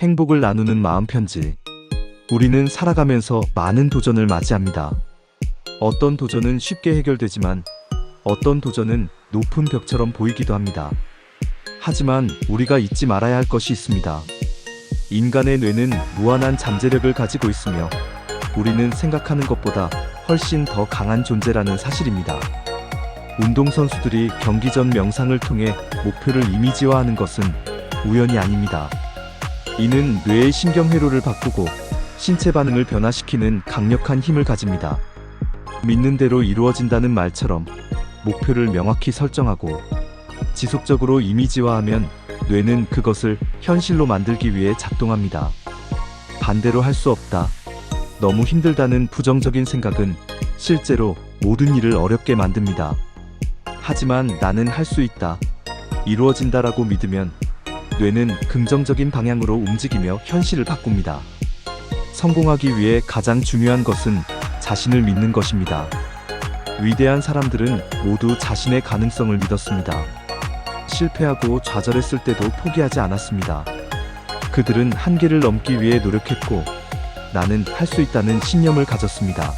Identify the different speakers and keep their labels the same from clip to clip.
Speaker 1: 행복을 나누는 마음 편지. 우리는 살아가면서 많은 도전을 맞이합니다. 어떤 도전은 쉽게 해결되지만 어떤 도전은 높은 벽처럼 보이기도 합니다. 하지만 우리가 잊지 말아야 할 것이 있습니다. 인간의 뇌는 무한한 잠재력을 가지고 있으며 우리는 생각하는 것보다 훨씬 더 강한 존재라는 사실입니다. 운동선수들이 경기 전 명상을 통해 목표를 이미지화하는 것은 우연이 아닙니다. 이는 뇌의 신경회로를 바꾸고 신체 반응을 변화시키는 강력한 힘을 가집니다. 믿는 대로 이루어진다는 말처럼 목표를 명확히 설정하고 지속적으로 이미지화하면 뇌는 그것을 현실로 만들기 위해 작동합니다. 반대로 할 수 없다. 너무 힘들다는 부정적인 생각은 실제로 모든 일을 어렵게 만듭니다. 하지만 나는 할 수 있다. 이루어진다라고 믿으면 뇌는 긍정적인 방향으로 움직이며 현실을 바꿉니다. 성공하기 위해 가장 중요한 것은 자신을 믿는 것입니다. 위대한 사람들은 모두 자신의 가능성을 믿었습니다. 실패하고 좌절했을 때도 포기하지 않았습니다. 그들은 한계를 넘기 위해 노력했고 나는 할 수 있다는 신념을 가졌습니다.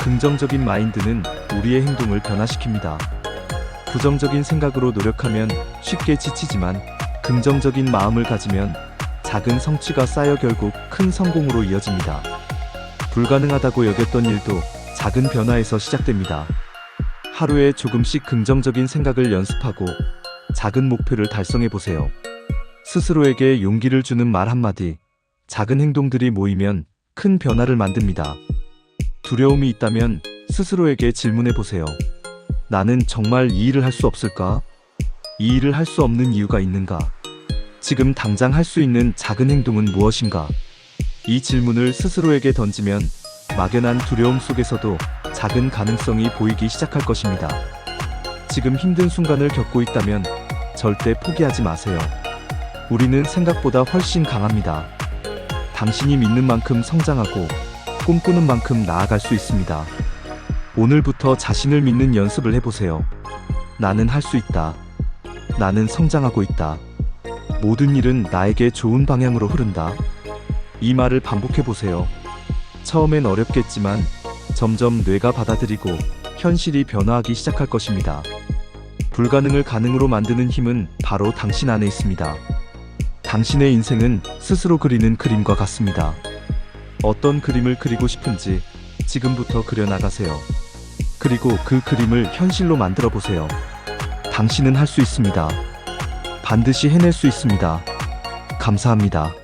Speaker 1: 긍정적인 마인드는 우리의 행동을 변화시킵니다. 부정적인 생각으로 노력하면 쉽게 지치지만 긍정적인 마음을 가지면 작은 성취가 쌓여 결국 큰 성공으로 이어집니다. 불가능하다고 여겼던 일도 작은 변화에서 시작됩니다. 하루에 조금씩 긍정적인 생각을 연습하고 작은 목표를 달성해 보세요. 스스로에게 용기를 주는 말 한마디, 작은 행동들이 모이면 큰 변화를 만듭니다. 두려움이 있다면 스스로에게 질문해 보세요. 나는 정말 이 일을 할 수 없을까? 이 일을 할 수 없는 이유가 있는가? 지금 당장 할 수 있는 작은 행동은 무엇인가? 이 질문을 스스로에게 던지면 막연한 두려움 속에서도 작은 가능성이 보이기 시작할 것입니다. 지금 힘든 순간을 겪고 있다면 절대 포기하지 마세요. 우리는 생각보다 훨씬 강합니다. 당신이 믿는 만큼 성장하고 꿈꾸는 만큼 나아갈 수 있습니다. 오늘부터 자신을 믿는 연습을 해보세요. 나는 할 수 있다. 나는 성장하고 있다. 모든 일은 나에게 좋은 방향으로 흐른다. 이 말을 반복해 보세요. 처음엔 어렵겠지만 점점 뇌가 받아들이고 현실이 변화하기 시작할 것입니다. 불가능을 가능으로 만드는 힘은 바로 당신 안에 있습니다. 당신의 인생은 스스로 그리는 그림과 같습니다. 어떤 그림을 그리고 싶은지 지금부터 그려나가세요. 그리고 그 그림을 현실로 만들어 보세요. 당신은 할 수 있습니다. 반드시 해낼 수 있습니다. 감사합니다.